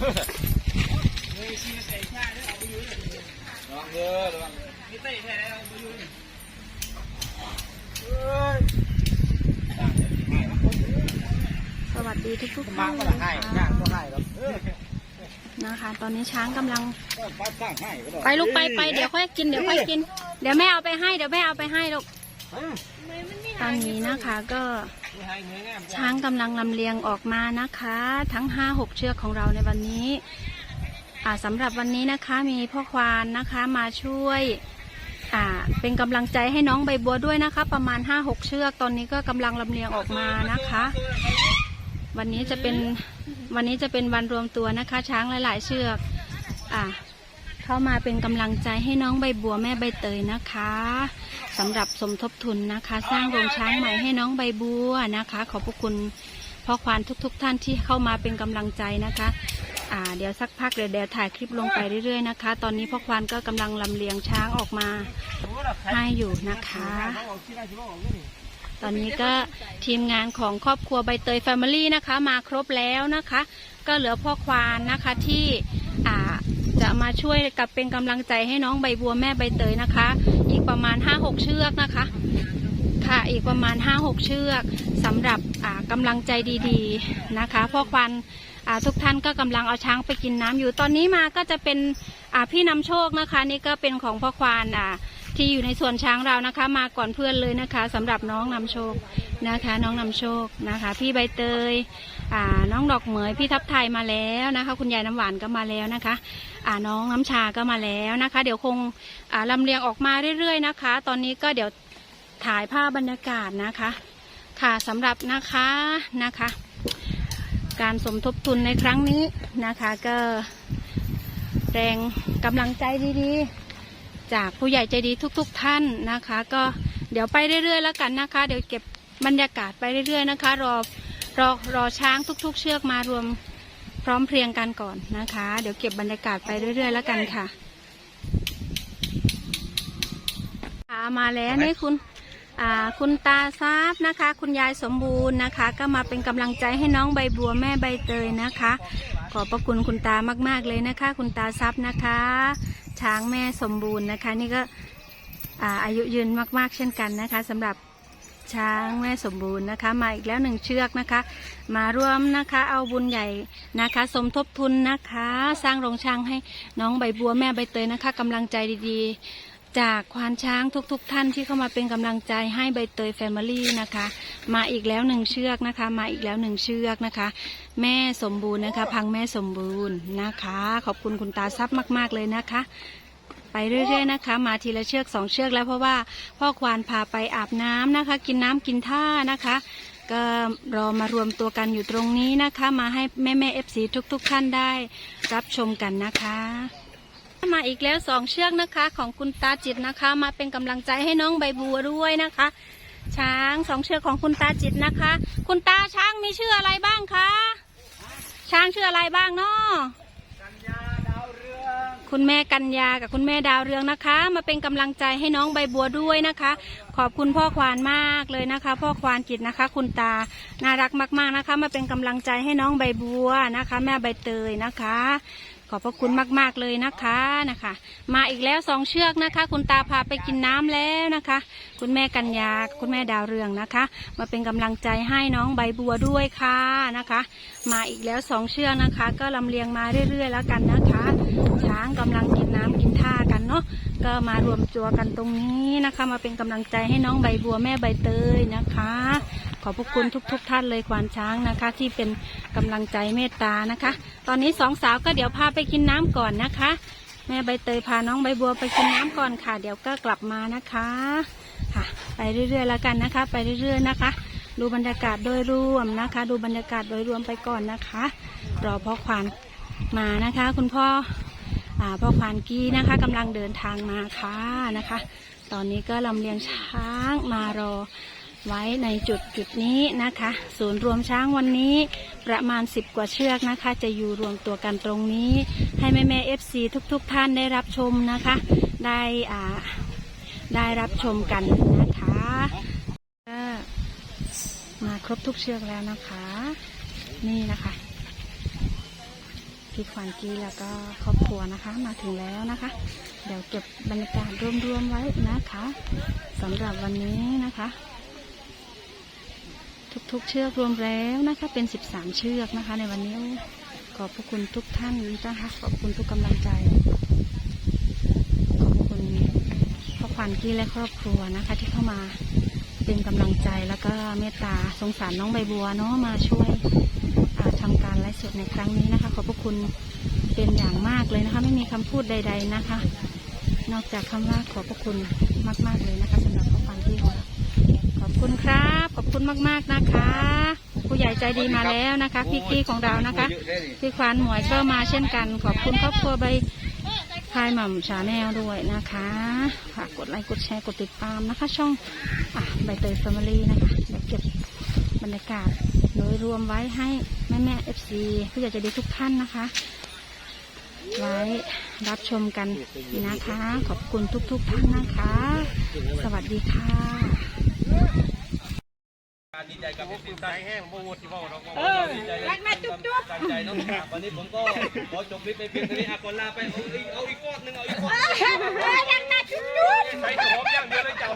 ระวังเด้อระวังสวัสดีทุกทุกๆมาท่านก็เลละยให้ค่ะย่างก็ให้ครับนะคะ ตอนนี้ช้างกำลังก็ป้าสร้างให้ก็ได้ไปลูกไปไปเดี๋ยวค่อยกินเดี๋ยวค่อยกิน เดี๋ยวแม่เอาไปให้เดี๋ยวแม่เอาไปให้ลูก ตอนนี้นะคะก็ช้างกำลังลำเลียงออกมานะคะ ทั้งห้าหกเชือกของเราในวันนี้อ่าสำหรับวันนี้นะคะมีพ่อควานนะคะมาช่วยอ่าเป็นกำลังใจให้น้องใบบัวด้วยนะคะ ประมาณห้าหกเชือกตอนนี้ก็กำลังลำเลียงออกมานะคะ วันนี้จะเป็นวันนี้จะเป็นวันรวมตัวนะคะ ช้างหลาย ๆ เชือกอ่า เข้ามาเป็นกำลังใจให้น้องใบบัวแม่ใบเตยนะคะสำหรับสมทบทุนนะคะ สร้างโรงช้างใหม่ให้น้องใบบัวนะคะ ขอบพระคุณพ่อควานทุก ๆ ท่านที่เข้ามาเป็นกำลังใจนะคะอ่าเดี๋ยวสักพักเดี๋ยวเดี๋ยวถ่ายคลิปลงไปเรื่อยๆนะคะ ตอนนี้พ่อควานก็กำลังลำเลียงช้างออกมาให้อยู่นะคะ ตอนนี้ก็ทีมงานของครอบครัวใบเตยแฟมิลี่นะคะ มาครบแล้วนะคะ ก็เหลือพ่อควานนะคะที่อ่า จะมาช่วยกับเป็นกำลังใจให้น้องใบบัวแม่ใบเตยนะคะ อีกประมาณ 5-6 เชือกนะคะ ค่ะอีกประมาณ 5-6 เชือกสำหรับอ่ากำลังใจดีๆนะคะพ่อควานอ่าทุกท่านก็กำลังเอาช้างไปกินน้ำอยู่ตอนนี้มาก็จะเป็นอ่าพี่นำโชคนะคะ นี่ก็เป็นของพ่อควานอ่าที่อยู่ในส่วนช้างเรานะคะ มาก่อนเพื่อนเลยนะคะสำหรับน้องนำโชค นะคะ น้องนำโชคนะคะ พี่ใบเตยอ่าน้องดอกเหมยพี่ทับไทยมาแล้วนะคะ คุณยายน้ำหวานก็มาแล้วนะคะอ่าน้องน้ำชาก็มาแล้วนะคะ เดี๋ยวคงอ่าลำเลียงออกมาเรื่อยๆนะคะ ตอนนี้ก็เดี๋ยวถ่ายภาพบรรยากาศนะคะ ค่ะสำหรับนะคะนะคะ การสมทบทุนในครั้งนี้นะคะ ก็แรงกำลังใจดีๆ จากผู้ใหญ่ใจดีทุก ๆ ท่านนะคะ ก็เดี๋ยวไปเรื่อยๆแล้วกันนะคะ เดี๋ยวเก็บ บรรยากาศไปเรื่อยๆนะคะ รอรอรอช้างทุก ๆ เชือกมารวมพร้อมเพรียงกันก่อนนะคะ เดี๋ยวเก็บบรรยากาศไปเรื่อย ๆ แล้วกันค่ะมาแล้วนี่คุณคุณตาทราบนะคะ คุณยายสมบูรณ์นะคะ ก็มาเป็นกำลังใจให้น้องใบบัวแม่ใบเตยนะคะ ขอบพระคุณคุณตามากๆเลยนะคะ คุณตาทรัพย์นะคะ ช้างแม่สมบูรณ์นะคะ นี่ก็อาอายุยืนมากๆเช่นกันนะคะสำหรับ ช้างแม่สมบูรณ์นะคะ มาอีกแล้วหนึ่งเชือกนะคะ มาร่วมนะคะเอาบุญใหญ่นะคะ สมทบทุนนะคะ สร้างโรงช้างให้น้องใบบัวแม่ใบเตยนะคะกำลังใจดีๆ จากควานช้างทุกๆท่านที่เข้ามาเป็นกำลังใจให้ใบเตยแฟมิลี่นะคะ มาอีกแล้วหนึ่งเชือกนะคะ มาอีกแล้วหนึ่งเชือกนะคะ แม่สมบูรณ์นะคะ พังแม่สมบูรณ์นะคะ ขอบคุณคุณตาทรัพย์มาก ๆเลยนะคะ ไปเรื่อย ๆ นะคะ มาทีละเชือกสองเชือกแล้วเพราะว่าพ่อควานพาไปอาบน้ำนะคะ กินน้ำกินท่านะคะ ก็รอมารวมตัวกันอยู่ตรงนี้นะคะ มาให้แม่แม่เอฟซีทุก ๆ ท่านได้ รับชมกันนะคะมาอีกแล้วสองเชือกนะคะ ของคุณตาจิตนะคะ มาเป็นกำลังใจให้น้องใบบัวด้วยนะคะ ช้างสองเชือกของคุณตาจิตนะคะ คุณตาช้างมีชื่ออะไรบ้างคะช้างชื่ออะไรบ้างเนาะ คุณแม่กัญญากับคุณแม่ดาวเรืองนะคะ มาเป็นกำลังใจให้น้องใบบัวด้วยนะคะ ขอบคุณพ่อควานมากเลยนะคะ พ่อควานกิจนะคะ คุณตาน่ารักมากๆนะคะ มาเป็นกำลังใจให้น้องใบบัวนะคะ แม่ใบเตยนะคะ ขอบพระคุณมาก ๆ เลยนะคะนะคะ มาอีกแล้วสองเชือกนะคะ คุณตาพาไปกินน้ำแล้วนะคะ คุณแม่กัญญาคุณแม่ดาวเรืองนะคะ มาเป็นกำลังใจให้น้องใบบัวด้วยค่ะนะคะ มาอีกแล้วสองเชือกนะคะ ก็ลำเลียงมาเรื่อย ๆ แล้วกันนะคะ ช้างกำลังกินน้ำกินท่ากันเนาะก็มารวมตัวกันตรงนี้นะคะ มาเป็นกำลังใจให้น้องใบบัวแม่ใบเตยนะคะ ขอบพระคุณทุกๆท่านเลยควานช้างนะคะ ที่เป็นกำลังใจเมตตานะคะ ตอนนี้สองสาวก็เดี๋ยวพาไปกินน้ำก่อนนะคะ แม่ใบเตยพาน้องใบบัวไปกินน้ำก่อนค่ะ เดี๋ยวก็กลับมานะคะค่ะ ไปเรื่อยๆแล้วกันนะคะ ไปเรื่อยๆนะคะ ดูบรรยากาศโดยรวมนะคะ ดูบรรยากาศโดยรวมไปก่อนนะคะรอพ่อควานมานะคะ คุณพ่ออ่าพ่อควานกี้นะคะกำลังเดินทางมาค่ะนะคะ ตอนนี้ก็ลำเลียงช้างมารอ ไว้ในจุดจุดนี้นะคะ ศูนย์รวมช้างวันนี้ประมาณ 10 กว่าเชือกนะคะ จะอยู่รวมตัวกันตรงนี้ ให้แม่แม่เอฟซีทุกๆท่านได้รับชมนะคะ ได้อ่าได้รับชมกันนะคะมาครบทุกเชือกแล้วนะคะ นี่นะคะพี่ขวัญจีแล้วก็ครอบครัวนะคะมาถึงแล้วนะคะ เดี๋ยวเก็บบรรยากาศรวมๆไว้นะคะสำหรับวันนี้นะคะ ทุกๆ เชือกรวมแล้วนะคะ เป็น 13 เชือกนะคะ ในวันนี้ขอบพระคุณทุกท่านนะคะขอบคุณทุกกำลังใจขอบคุณพ่อขวัญกี้และครอบครัวนะคะ ที่เข้ามาเป็นกำลังใจแล้วก็เมตตาสงสารน้องใบบัวเนาะมาช่วยทำการไลฟ์สดในครั้งนี้นะคะ ขอบพระคุณเป็นอย่างมากเลยนะคะ ไม่มีคำพูดใด ๆนะคะ นอกจากคำว่าขอบพระคุณมาก ๆเลยนะคะสำหรับพ่อขวัญกี้ของเรา ขอบคุณครับ ขอบคุณมากๆนะคะ ผู้ใหญ่ใจดีมาแล้วนะคะ พี่กี้ของเรานะคะเยอได้นี่พี่ควานหมวยก็มาเช่นกัน ขอบคุณครอบครัวใบพายหม่ำชาแนลด้วยนะคะฝากกดไลค์กดแชร์กดติดตามนะคะ ช่องอะใบเตยแฟมิลี่นะคะเดี๋ยวเก็บบรรยากาศโดยรวมไว้ให้แม่แม่เอฟซีผู้ใหญ่ใจะดีทุกท่านนะคะ ไว้รับชมกันนะคะ ขอบคุณทุกๆท่านนะคะ สวัสดีค่ะดีใจกับพี่ใจแห้งโมโหที่ว่าเราก็เออรักมาจุ๊บจุ๊บตั้งใจเนาะวันนี้ผมก็ขอจบคลิปไปเพียงเท่านี้อากอนลาไปเอาอีกเอาอีกฟอดหนึ่งเอาอีกฟอดรักมาจุ๊บจุ๊บใช้ของอย่างเดียวเลยเจ้า